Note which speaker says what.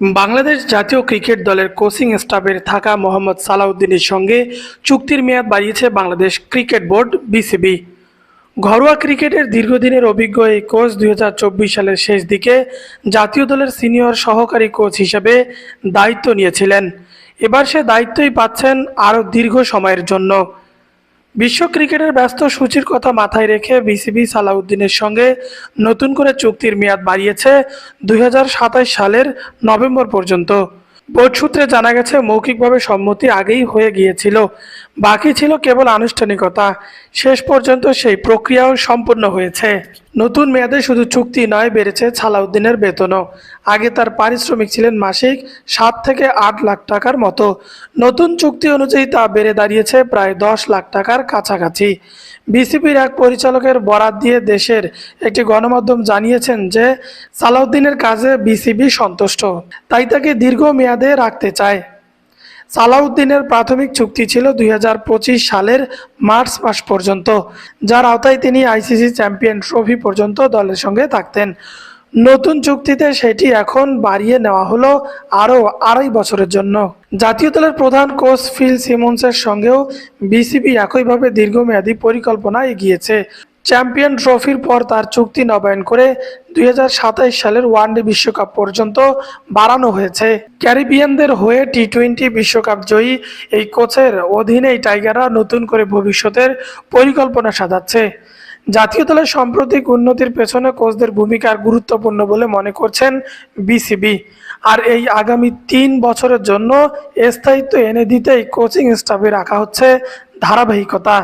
Speaker 1: বাংলাদেশ জাতীয় ক্রিকেট দলের কোচিং স্টাফের থাকা মোহাম্মদ সালাউদ্দিনের সঙ্গে চুক্তির মেয়াদ বাড়িয়েছে বাংলাদেশ ক্রিকেট বোর্ড, বিসিবি। ঘরোয়া ক্রিকেটের দীর্ঘদিনের অভিজ্ঞ এই কোচ দুই হাজার চব্বিশ সালের শেষ দিকে জাতীয় দলের সিনিয়র সহকারী কোচ হিসেবে দায়িত্ব নিয়েছিলেন। এবার সে দায়িত্বই পাচ্ছেন আরও দীর্ঘ সময়ের জন্য। বিশ্ব ক্রিকেটের ব্যস্ত সূচির কথা মাথায় রেখে বিসিবি সালাউদ্দিনের সঙ্গে নতুন করে চুক্তির মেয়াদ বাড়িয়েছে দু হাজার সাতাশ সালের নভেম্বর পর্যন্ত। বোর্ড সূত্রে জানা গেছে, মৌখিকভাবে সম্মতি আগেই হয়ে গিয়েছিল। বাকি ছিল কেবল আনুষ্ঠানিকতা। শেষ পর্যন্ত সেই প্রক্রিয়াও সম্পূর্ণ হয়েছে। নতুন মেয়াদে শুধু চুক্তি নয় বেড়েছে সালাউদ্দিনের বেতনও। আগে তার পারিশ্রমিক ছিলেন মাসিক সাত থেকে আট লাখ টাকার মতো। নতুন চুক্তি অনুযায়ী তা বেড়ে দাঁড়িয়েছে প্রায় দশ লাখ টাকার কাছাকাছি। বিসিবির এক পরিচালকের বরাত দিয়ে দেশের একটি গণমাধ্যম জানিয়েছেন যে, সালাউদ্দিনের কাজে বিসিবি সন্তুষ্ট। তাই তাকে দীর্ঘ মেয়াদে রাখতে চায়। সালাউদ্দিনের প্রাথমিক চুক্তি ছিল দু হাজার পঁচিশ সালের মার্চ মাস পর্যন্ত, যার আওতায় তিনি আইসিসি চ্যাম্পিয়ন ট্রফি পর্যন্ত দলের সঙ্গে থাকতেন। নতুন চুক্তিতে সেটি এখন বাড়িয়ে নেওয়া হলো আরও আড়াই বছরের জন্য। জাতীয় দলের প্রধান কোচ ফিল সিমন্সের সঙ্গেও বিসিবি একইভাবে দীর্ঘমেয়াদী পরিকল্পনা এগিয়েছে। চ্যাম্পিয়ন ট্রফির পর তার চুক্তি নবায়ন করে দুই সালের ওয়ানডে বিশ্বকাপ পর্যন্ত বাড়ানো হয়েছে। ক্যারিবিয়ানদের হয়ে টি টোয়েন্টি বিশ্বকাপ জয়ী এই কোচের অধীনেই টাইগাররা নতুন করে ভবিষ্যতের পরিকল্পনা সাজাচ্ছে। জাতীয় দলের সাম্প্রতিক উন্নতির পেছনে কোচদের ভূমিকা গুরুত্বপূর্ণ বলে মনে করছেন বিসিবি। আর এই আগামী তিন বছরের জন্য স্থায়িত্ব এনে দিতেই কোচিং স্টাফে রাখা হচ্ছে ধারাবাহিকতা।